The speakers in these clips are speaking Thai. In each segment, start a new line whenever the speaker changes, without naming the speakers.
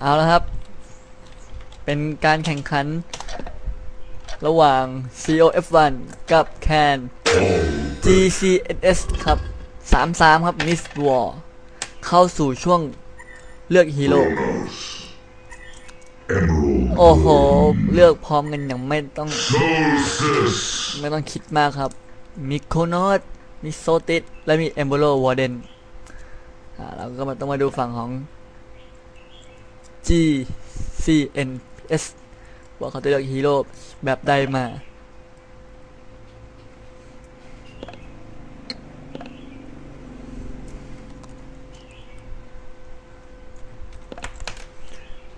เอาแล้วครับ เป็นการแข่งขัน ระหว่าง COF1 กับ CAN GCNS ครับ 3-3 ครับ Miss War เข้าสู่ช่วงเลือกฮีโร่โอ้โห เลือกพร้อมกันอย่างไม่ต้อง ไม่ต้องคิดมากครับ มีโคโนตมีโซติสและมีเอมโบโลวอร์เดนอ่าเราก็มาต้องมาดูฝั่งของ G C N S ว่าเขาจะเลือกฮีโร่แบบใดมา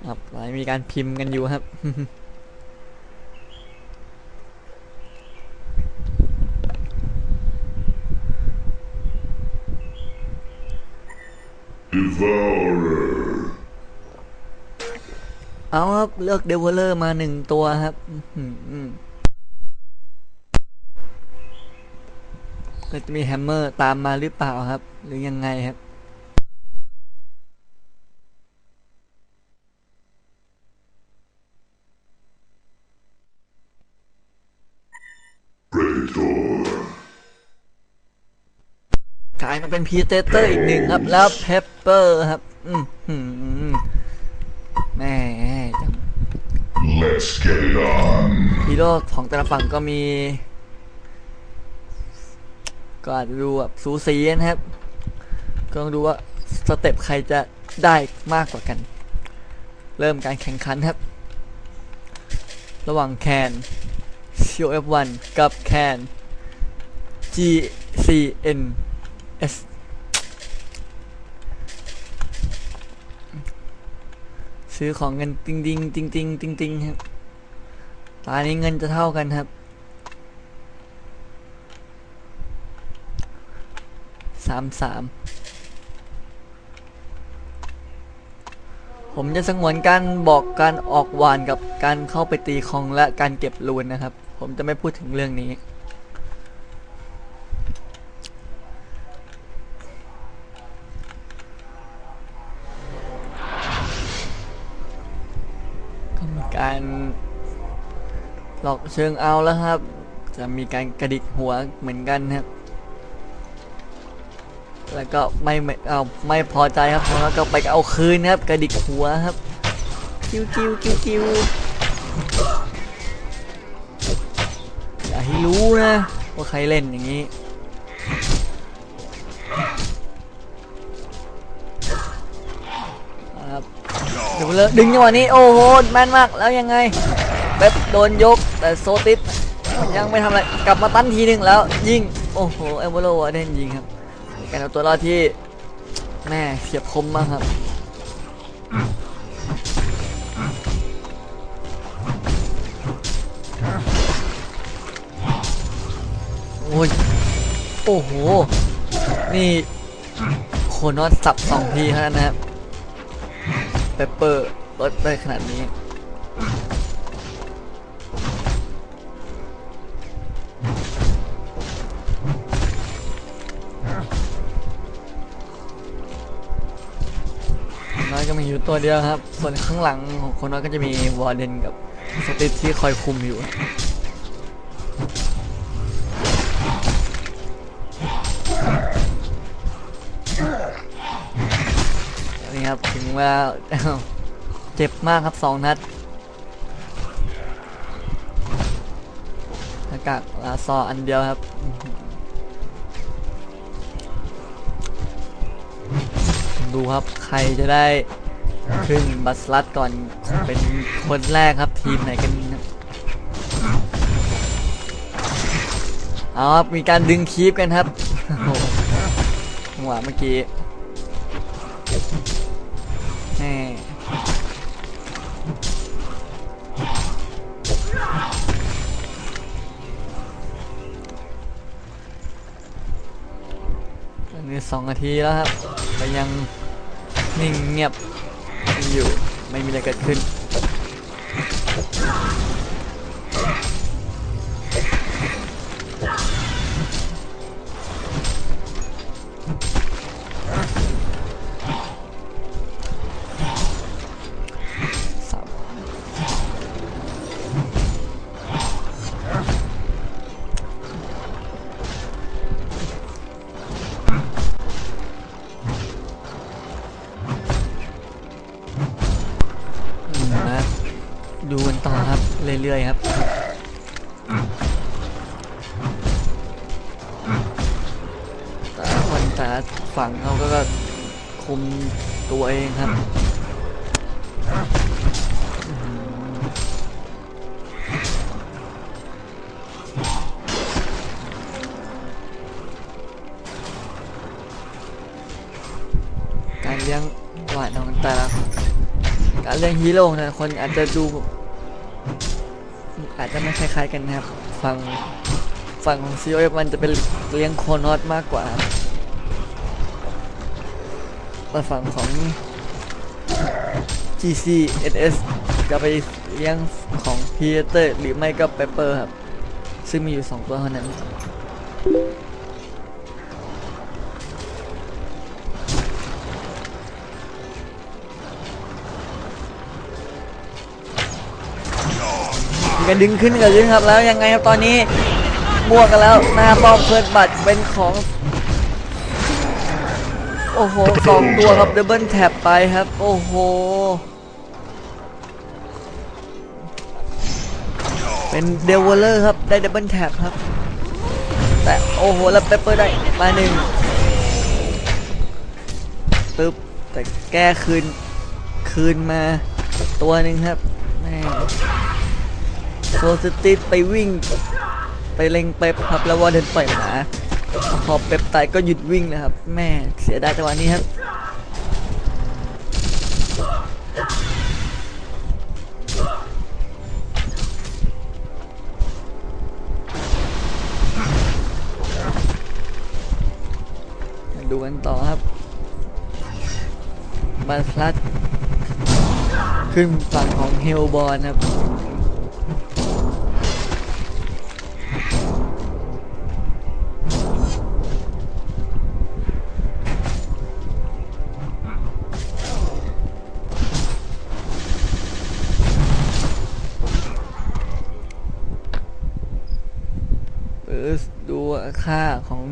ครับหลายมีการพิมพ์กันอยู่ครับเเอาครับเลือกเดเวลเลอร์มาหนึ่งตัวครับก็จะมีแฮมเมอร์ตามมาหรือเปล่าครับ หรือยังไงครับกลายมาเป็นพีเตเตอร์อีกหนึ่งครับ แล้วเพปเปอร์ครับ อืมหืมแม่จัง
Let's get it on.
ฮีโร่ของแต่ละฝั่งก็มี ก็อาจจะดูแบบสูสีนะครับ ก็ต้องดูว่าสเต็ปใครจะได้มากกว่ากัน เริ่มการแข่งขันครับ ระหว่างแคน COF1 กับแคน GCN S ซื้อของเงินติงติงติงติงติงติงครับตอนนี้เงินจะเท่ากันครับสามสามผมจะสงวนการบอกการออกวานกับการเข้าไปตีคองและการเก็บรูนนะครับ ผมจะไม่พูดถึงเรื่องนี้ หลอกเชิงเอาแล้วครับ จะมีการกระดิกหัวเหมือนกันครับ แล้วก็ไม่ไม่เอาไม่พอใจครับแล้วก็ไปเอาคืนครับ กระดิกหัวครับกิ้วกิ้วกิ้วกิ้วอย่าให้รู้นะว่าใครเล่นอย่างนี้ครับเดี๋ยวเลยดึงจังหวะนี้โอ้โหแม่นมากแล้วยังไง เป๊ปโดนยกแต่โซติสยังไม่ทำอะไรกลับมาตั้นทีหนึ่งแล้วยิงโอ้โหเอเวอร์โลวาเดนยิงครับการเอาตัวรอดที่แม่เฉียบคมมากครับโอ้ยโอ้โห นี่โคนอสสับสองทีเท่านั้นนะครับเปเปอร์ลดได้ขนาดนี้ ตัวเดียวครับ ส่วนข้างหลังของคนน้อยก็จะมีวอร์เดนกับสติทที่คอยคุมอยู่นี่ครับถึงวลาเจ็บมากครับสองนัดหน้ากากลาซออันเดียวครับดูครับใครจะได้ ขึ้นบัสลัดก่อนเป็นคนแรกครับทีมไหนกันเอาครับมีการดึงคีปกันครับหจังหวะเมื่อกี้นนี้สองนาทีแล้วครับก็ยังนิ่งเงียบ อยู่ ไม่มีอะไรเกิดขึ้น เรื่อยๆครับแต่คนแต่ฝั่งเขาก็คุมตัวเองครับการเลี้ยงหวานของแต่ละการเลี้ยงฮีโร่ของแต่ละคนอาจจะดู อาจจะไม่คล้ายๆกันนะครับ ฝั่งฝั่งของซีโอมันจะเป็นเลี้ยงโคนอตมากกว่าแต่ฝั่งของ GC NS จะไปเลี้ยงของพีเตอร์หรือไม่ก็เปเปอร์ครับ ซึ่งมีอยู่ 2 ตัวเท่านั้น กันดึงขึ้นกันดึงครับแล้วยังไงครับตอนนี้มั่วกกันแล้วหน้าป้อมเพิร์ดบัตรเป็นของ โอ้โหสองตัวครับดับเบิลแท็บไปครับ โอ้โห เป็นเดวเลอร์ครับได้ดับเบิลแท็บครับ แต่โอ้โหแล้วเปเปอร์ได้มาหนึ่งปึ๊บแต่แก้คืนคืนมาตัวหนึ่งครับแม่ โซสติสไปวิ่ง ไปเล็งเป๊ปครับแล้ววอเดินปล่อยหมาพอเป๊ปตายก็หยุดวิ่งนะครับ แม่เสียดายจังหวะนี้ครับมาดูกันต่อครับบาลลัดขึ้นฝั่งของเฮลบอลครับ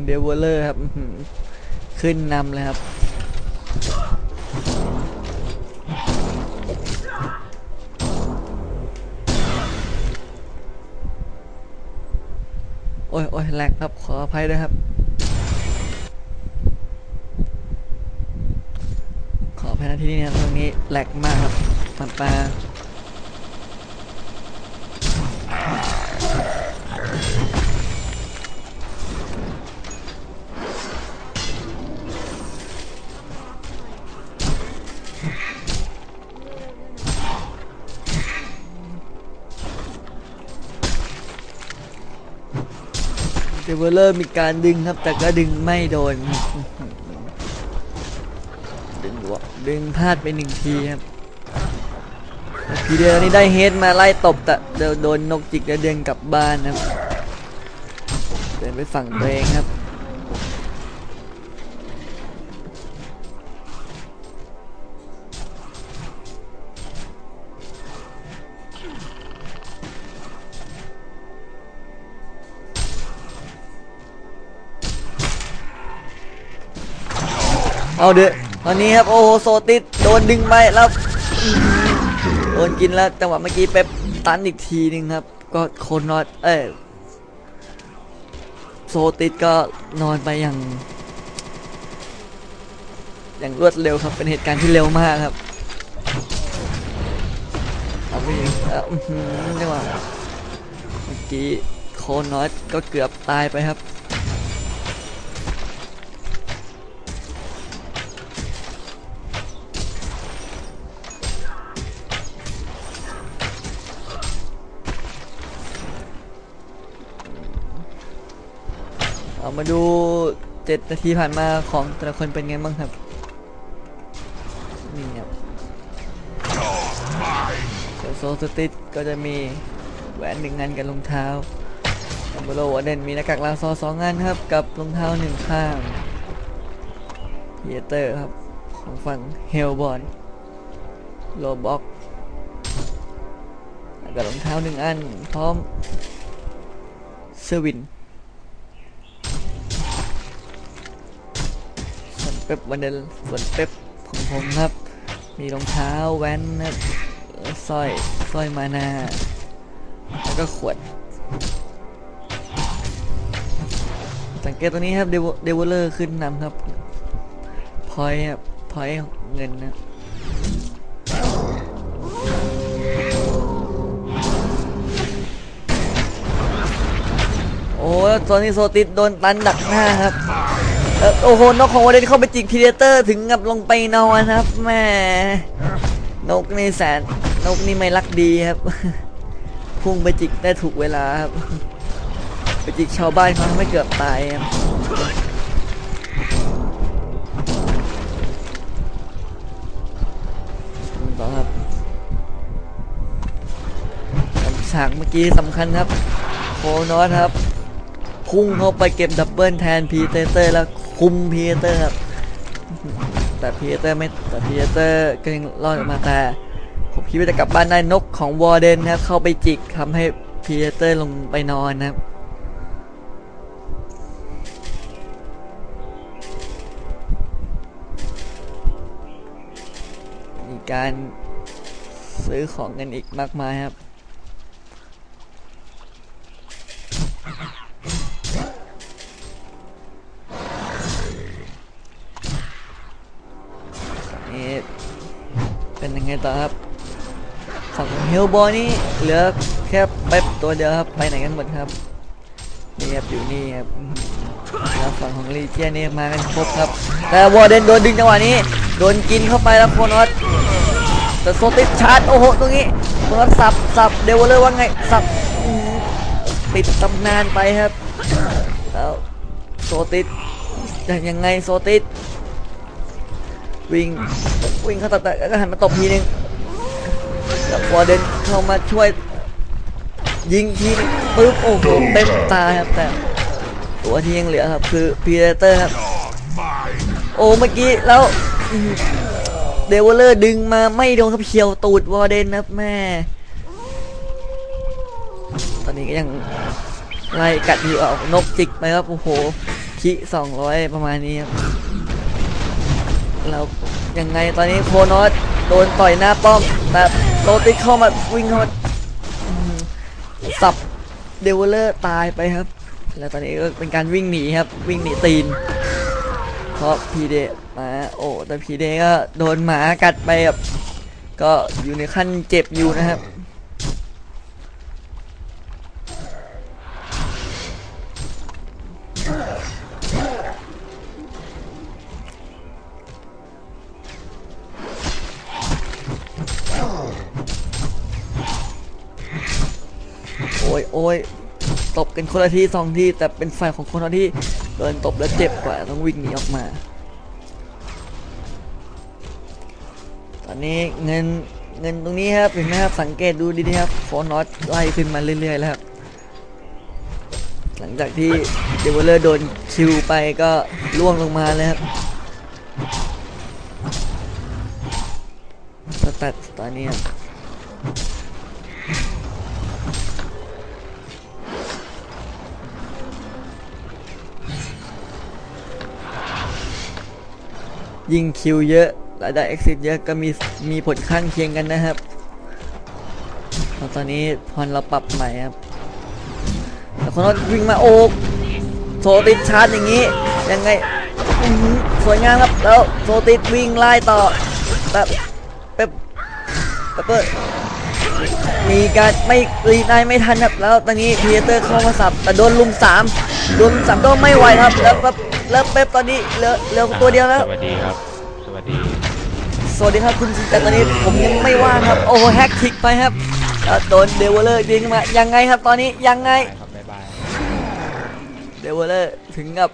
เดเวเลอร์ครับขึ้นนำเลยครับโอ้ยโอ้ยแหลกครับ ขออภัยด้วยครับ ขออภัยนะที่นี่นะตรงนี้แหลกมากครับปาปา เดเวลเลอร์มีการดึงครับ แต่ก็ดึงไม่โดน ดึงหัวดึงพลาดไปหนึ่งทีครับทีเดียวนี่ได้เฮดมาไล่ตบแต่เดี๋ยวโดนนกจิกแล้วเดินกลับบ้านครับ เดินไปฝั่งตัวเองครับ เอาเด้อตอนนี้ครับโอ้โหโซติดโดนดึงไปแล้วโดนกินแล้วจังหวะเมื่อกี้เป๊ปตันอีกทีหนึงครับ ก็โคนนอตเอ้ยโซติดก็นอนไปอย่าง อย่างรวดเร็วครับเป็นเหตุการณ์ที่เร็วมากครับเอาไปอีกเอ่ออื้อหือจังหวะเมื่อกี้โคนนอตก็เกือบตายไปครับ มาดูเจ็ดนาทีผ่านมาของแต่ละคนเป็นไงบ้างครับ นี่ครับโซโซสติสก็จะมีแหวนหนึ่งงานกับรองเท้าอัมโบโลวอเดนมีหน้ากากลาซอสองงานครับ กับรองเท้าหนึ่งข้างเฮียเตอร์ครับ ของฝั่งเฮลบอลโลบ็อกกับรองเท้าหนึ่งอัน พร้อมเซอร์วิน เป๊ปวันเดลส่วนเป๊ปของผมครับ มีรองเท้าแว่นนะครับสร้อยสร้อยมานาแล้วก็ขวด สังเกตตัวนี้ครับเดวเดวเลอร์ขึ้นนำครับพอยครับพอยเงินนะโอ้ตอนนี้โซติสโดนตันดักหน้าครับ เอ่อโอ้โหนกของวอเดนเข้าไปจิกพีเดเตอร์ถึงกับลงไปนอนครับแหม่นกนี่แสนนกนี่ไม่รักดีครับ พุ่งไปจิกได้ถูกเวลาครับ ไปจิกชาวบ้านเขาทำให้เกือบตายครับต่อครับฉากเมื่อกี้สำคัญครับโคนอสครับ พุ่งเข้าไปเก็บดับเบิลแทนพีเตเตอร์แล้ว คุมพีเตอร์ครับแต่พีเตอร์ไม่แต่พีเตอร์ก็ยังรอดออกมาแต่ผมคิดว่าจะกลับบ้านได้นกของวอร์เดนครับเข้าไปจิกทำให้พีเตอร์ลงไปนอนนะครับมีการซื้อของกันอีกมากมายครับ ลบอนี่เหลือแค่เป๊ปตัวเดียวครับไปไหนกันหมดครับนี่ครับอยู่นี่ครับแล้วฝั่งของลีเจียนนี่มากันครบครับ แต่วอร์เดนโดนดึงจังหวะนี้โดนกินเข้าไปแล้วโคนอสแต่โซติสชาร์จโอ้โหตรงนี้โคนอสสับสับเดวเลอร์ว่าไงสับติดตำนานไปครับแล้วโซติสจะยังไงโซติสวิ่งวิ่งเข้าตัดแล้วก็หันมาตบทีนึง แล้วอร์เดนเข้ามาช่วย ยิงทีปึ๊บโอ้โหเต็มตาครับแต่ตัวที่ยังเหลือครับคือพีเตอร์ครับโอ้เมื่อกี้แล้วเดวเลอร์ดึงมาไม่โดนครับเฉียวตูดวอร์เดนครับแม่ ตอนนี้ก็ยังไล่กัดอยู่เอานกจิกไปครับโอ้โหคิสองร้อยประมาณนี้ครับแล้วยังไงตอนนี้โคนอส โดนต่อยหน้าป้อม แต่โรติกเข้ามาวิ่งเข้ามาสับเดวเลอร์ตายไปครับ แล้วตอนนี้ก็เป็นการวิ่งหนีครับ วิ่งหนีตีน เพราะพีเดมาโอ้แต่พีเดก็โดนหมากัดไปแบบก็อยู่ในขั้นเจ็บอยู่นะครับ โอ้ยตบกันคนละที่สองที่แต่เป็นฝ่ายของคนที่โดนตบแล้วเจ็บกว่าต้องวิ่งหนีออกมา ตอนนี้เงินเงินตรงนี้ครับเห็นไหมครับสังเกตดูดีๆครับโฟนอตไล่ขึ้นมาเรื่อยๆแล้วครับหลังจากที่เดวเลอร์โดนคิวไปก็ล่วงลงมาเลยครับสตัดตอนนี้ครับ ยิ่งคิวเยอะและได้ exit เยอะก็มีมีผลข้างเคียงกันนะครับตอนนี้พอเราปรับใหม่ครับแต่คนรถวิ่งมาโอกโซติดชาร์จอย่างนี้ ยังไงสวยงามครับแล้วโซติดวิ่งไล่ต่อแบบเป๊ปเปปเปมีการไม่รีนายไม่ทันครับแล้วตอนนี้พีเตอร์เข้ามาสับแต่โดนลุมสาม โดนลุมสามก็ไม่ไหวครับแล้วเป๊ปแล้วเป๊ปตอนนี้เหลือเหลือตัวเดียวแล้ว
สวัสดีครับ สวัสดี
สวัสดีครับคุณแต่ตอนนี้ผมยังไม่ว่างครับ โอ้โหแฮกทิกไปครับเอ่อโดนเดวเลอร์ยิงมายังไงครับตอนนี้ยังไง
ไปครับบ๊ายบาย
เดวเลอร์ถึงกับ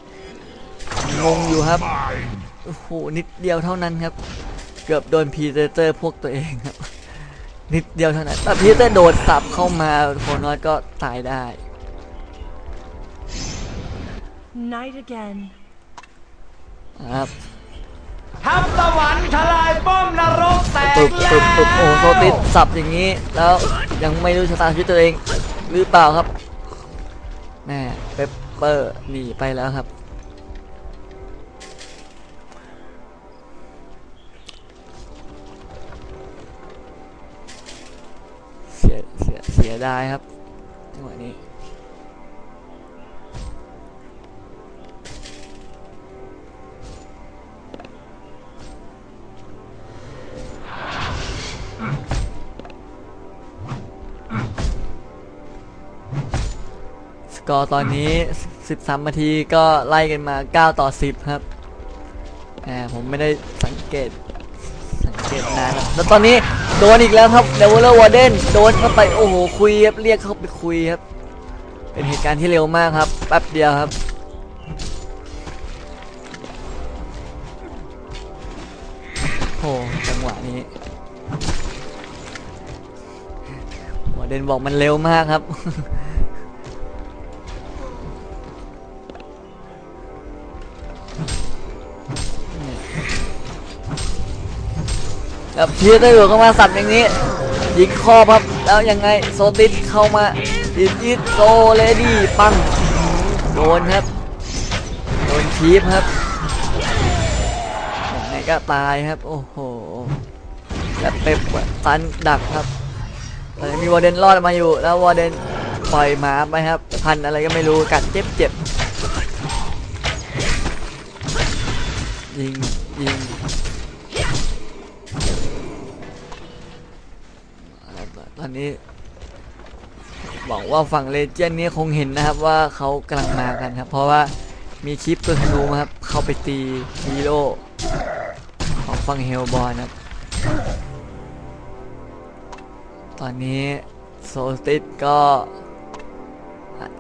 งงอยู่ครับโอ้โหนิดเดียวเท่านั้นครับ เกือบโดนพีเตอร์พวกตัวเองครับนิดเดียวเท่านั้นแต่พีเตอร์โดดสับเข้ามาโคนอสก็ตายได้
Night again.
ครับ
ทัพตะวันทลายป้อมนรกแตก
ปึ๊บ
แล้
ปึ๊บปึ๊บโอ้
ว
โหโซติสสับอย่างนี้ แล้วยังไม่รู้ชะตาชีวิตตัวเอง หรือเปล่าครับแม่เปปเปอร์หนีไปแล้วครับตสียดายครับจังหวะนี้ กอร์ตอนนี้ 13นาทีก็ไล่กันมา 9 ต่อ 10 ครับแหมผมไม่ได้สังเกตสังเกตนานแล้วแล้วตอนนี้โดนอีกแล้วครับเดวเลอร์วอร์เดนโดนเข้าไปโอ้โหคุยครับเรียกเข้าไปคุยครับ เป็นเหตุการณ์ที่เร็วมากครับแป๊บเดียวครับโอ้จังหวะนี้วอร์เดนบอกมันเร็วมากครับ แบบพีเตอร์อยู่เข้ามาสับอย่างนี้ยิงคอครับแล้วยังไงโซติสเข้ามาอิดอิดโซเลดี้ปังโดนครับโดนคีฟครับยังไงก็ตายครับโอ้โหแล้วเป๊ปตันดักครับมีวอร์เดนรอดมาอยู่แล้ววอร์เดนปล่อยหมาไปครับ พันอะไรก็ไม่รู้กัดเจ็บเจ็บยิงยิง ตอนนี้บอกว่าฝั่งเลเจนด์นี่คงเห็นนะครับว่าเขากำลังมากันครับ เพราะว่ามีคลิปตัวธนูครับ เข้าไปตีฮีโร่ของฝั่งเฮลบอลนะครับ ตอนนี้โซลติสก็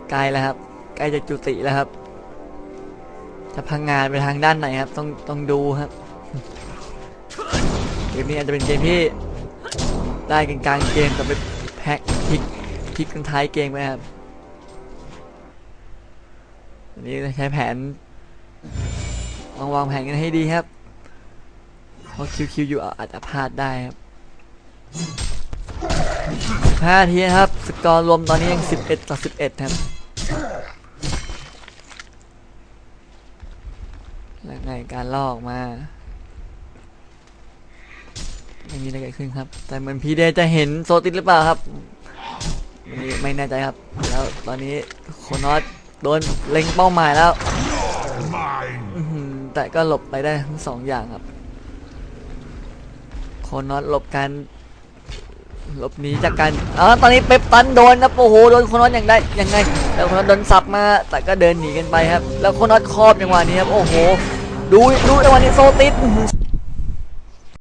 ใกล้แล้วครับ ใกล้จะจุติแล้วครับ จะพังงานไปทางด้านไหนครับ ต้องต้องดูครับเกมนี้อาจจะเป็นเกมที่ ได้กันกลางเกมกับไปแพ็คพลิกพลิกกันท้ายเกมไปครับอันนี้ใช้แผนวางวางแผนกันให้ดีครับเพราะคิวคิวอยู่อาจจะพลาดได้ครับ5ทีนะครับ สกอร์รวมตอนนี้ยัง 11 ต่อ 11 ครับแล้วไงการลอกมา ไม่มีอะไรเกิดขึ้นครับ แต่เหมือนพีเดจะเห็นโซติสหรือเปล่าครับไม่แน่ใจครับ แล้วตอนนี้โคนอสโดนเล็งเป้าหมายแล้วแต่ก็หลบไปได้ทั้งสองอย่างครับ โคนอสหลบการหลบหนีจากการอ๋อตอนนี้เป๊ปตันโดนนะโอ้โหโดนโคนอสอย่างได้ยังไง แล้วโคนอสโดนสับมา แต่ก็เดินหนีกันไปครับ แล้วโคนอสครอบจังหวะนี้ครับ โอ้โห ดูดูจังหวะนี้โซติส